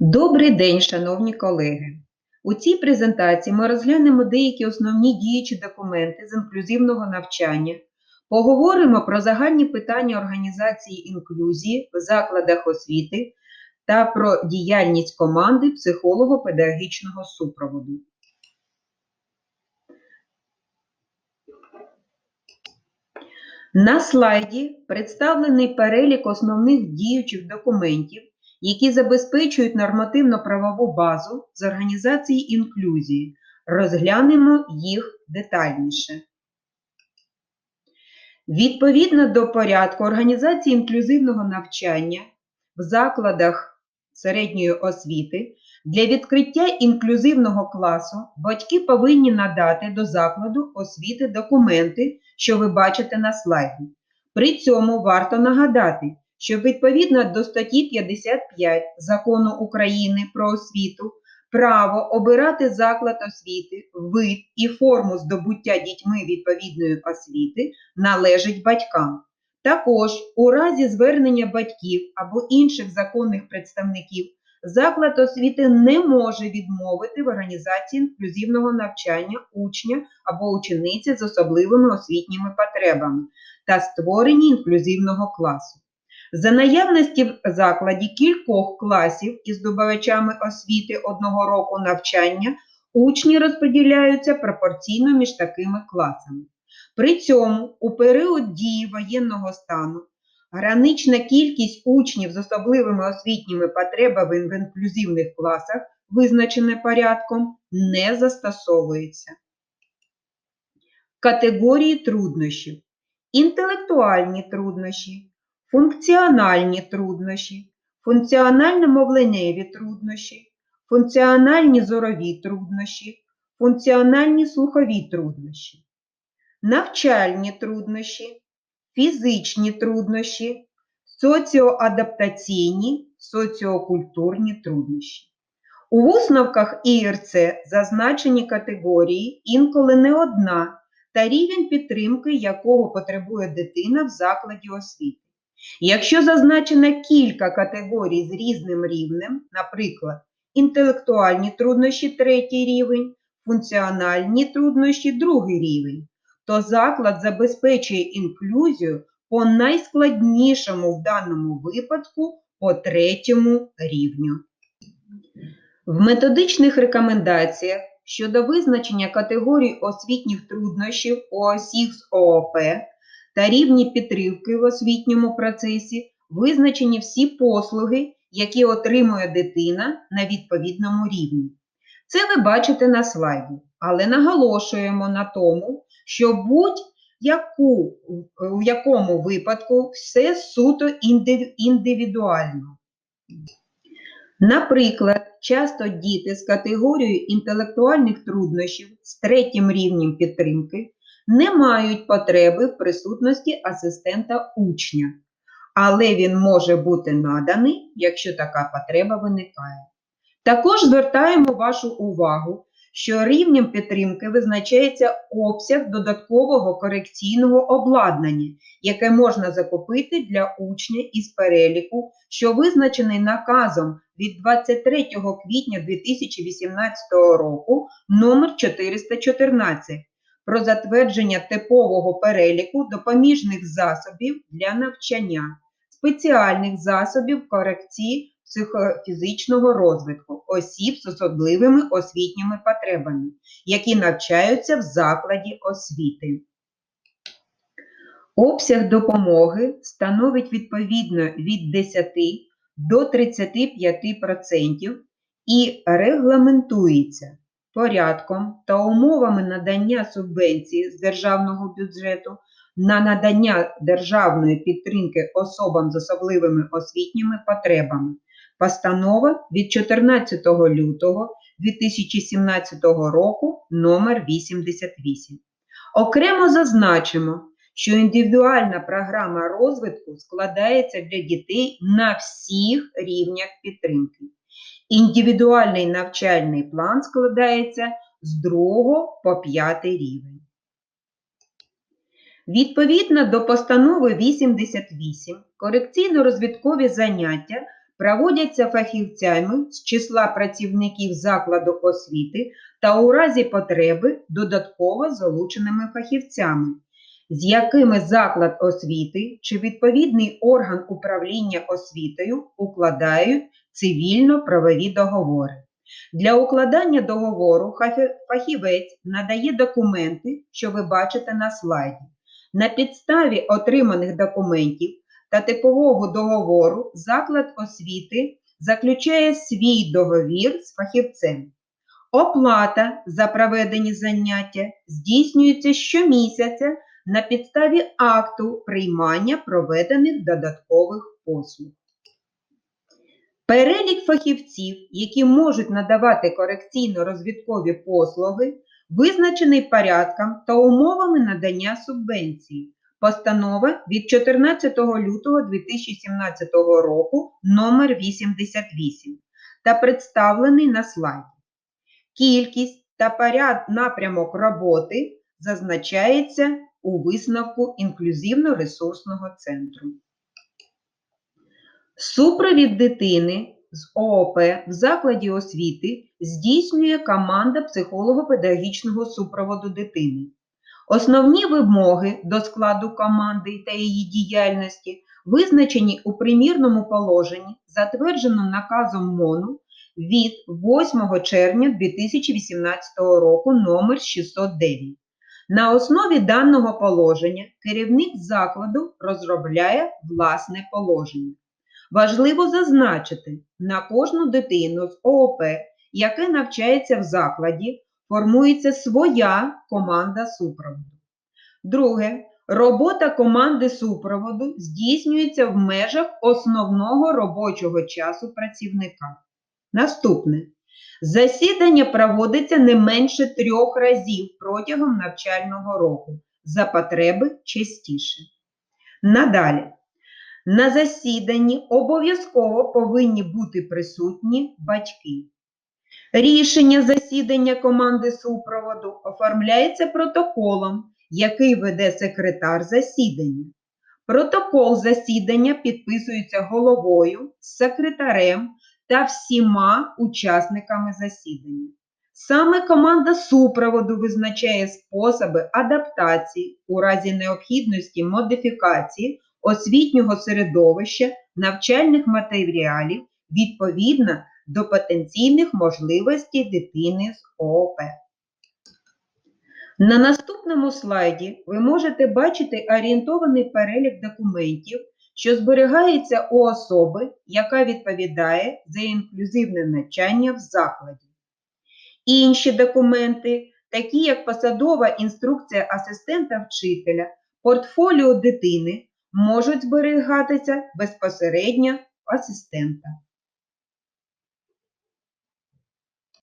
Добрий день, шановні колеги! У цій презентації ми розглянемо деякі основні діючі документи з інклюзивного навчання, поговоримо про загальні питання організації інклюзії в закладах освіти та про діяльність команди психолого-педагогічного супроводу. На слайді представлений перелік основних діючих документів, які забезпечують нормативно-правову базу з організації інклюзії. Розглянемо їх детальніше. Відповідно до порядку організації інклюзивного навчання в закладах середньої освіти для відкриття інклюзивного класу батьки повинні надати до закладу освіти документи, що ви бачите на слайді. При цьому варто нагадати, що відповідно до статті 55 Закону України про освіту право обирати заклад освіти, вид і форму здобуття дітьми відповідної освіти належить батькам. Також у разі звернення батьків або інших законних представників заклад освіти не може відмовити в організації інклюзивного навчання учня або учениці з особливими освітніми потребами та створенні інклюзивного класу. За наявності в закладі кількох класів із здобувачами освіти одного року навчання учні розподіляються пропорційно між такими класами. При цьому у період дії воєнного стану гранична кількість учнів з особливими освітніми потребами в інклюзивних класах, визначене порядком, не застосовується. Категорії труднощів. Інтелектуальні труднощі, функціональні труднощі, функціонально-мовленнєві труднощі, функціональні зорові труднощі, функціональні слухові труднощі, навчальні труднощі, фізичні труднощі, соціоадаптаційні, соціокультурні труднощі. У висновках ІРЦ зазначені категорії інколи не одна та рівень підтримки, якого потребує дитина в закладі освіти. Якщо зазначено кілька категорій з різним рівнем, наприклад, інтелектуальні труднощі третій рівень, функціональні труднощі другий рівень, то заклад забезпечує інклюзію по найскладнішому в даному випадку по третьому рівню. В методичних рекомендаціях щодо визначення категорій освітніх труднощів у осіб з ООП та рівні підтримки в освітньому процесі визначені всі послуги, які отримує дитина на відповідному рівні. Це ви бачите на слайді, але наголошуємо на тому, що будь-яку в якому випадку все суто індивідуально. Наприклад, часто діти з категорією інтелектуальних труднощів з третім рівнем підтримки не мають потреби в присутності асистента учня, але він може бути наданий, якщо така потреба виникає. Також звертаємо вашу увагу, що рівнем підтримки визначається обсяг додаткового корекційного обладнання, яке можна закупити для учня із переліку, що визначений наказом від 23 квітня 2018 року номер 414 про затвердження типового переліку допоміжних засобів для навчання, спеціальних засобів корекції психофізичного розвитку осіб з особливими освітніми потребами, які навчаються в закладі освіти. Обсяг допомоги становить відповідно від 10 до 35% і регламентується порядком та умовами надання субвенції з державного бюджету на надання державної підтримки особам з особливими освітніми потребами. Постанова від 14 лютого 2017 року номер 88. Окремо зазначимо, що індивідуальна програма розвитку складається для дітей на всіх рівнях підтримки. Індивідуальний навчальний план складається з 2 по 5 рівень. Відповідно до постанови 88 корекційно-розвиткові заняття проводяться фахівцями з числа працівників закладу освіти та у разі потреби додатково залученими фахівцями, з якими заклад освіти чи відповідний орган управління освітою укладають цивільно-правові договори. Для укладання договору фахівець надає документи, що ви бачите на слайді. На підставі отриманих документів та типового договору заклад освіти заключає свій договір з фахівцем. Оплата за проведені заняття здійснюється щомісяця на підставі акту приймання проведених додаткових послуг. Перелік фахівців, які можуть надавати корекційно-розвідкові послуги, визначений порядком та умовами надання субвенції. Постанова від 14 лютого 2017 року номер 88 та представлений на слайді. Кількість та поряд напрямок роботи зазначається у висновку інклюзивно-ресурсного центру. Супровід дитини з ООП в закладі освіти здійснює команда психолого-педагогічного супроводу дитини. Основні вимоги до складу команди та її діяльності визначені у примірному положенні, затверджено наказом МОНу від 8 червня 2018 року номер 609. На основі даного положення керівник закладу розробляє власне положення. Важливо зазначити, на кожну дитину з ООП, яка навчається в закладі, формується своя команда супроводу. Друге, робота команди супроводу здійснюється в межах основного робочого часу працівника. Наступне. Засідання проводиться не менше трьох разів протягом навчального року, за потреби частіше. Надалі. На засіданні обов'язково повинні бути присутні батьки. Рішення засідання команди супроводу оформляється протоколом, який веде секретар засідання. Протокол засідання підписується головою, секретарем та всіма учасниками засідання. Саме команда супроводу визначає способи адаптації у разі необхідності модифікації освітнього середовища навчальних матеріалів відповідно до потенційних можливостей дитини з ООП. На наступному слайді ви можете бачити орієнтований перелік документів, що зберігається у особи, яка відповідає за інклюзивне навчання в закладі. Інші документи, такі як посадова інструкція асистента вчителя, портфоліо дитини, можуть зберігатися безпосередньо асистента.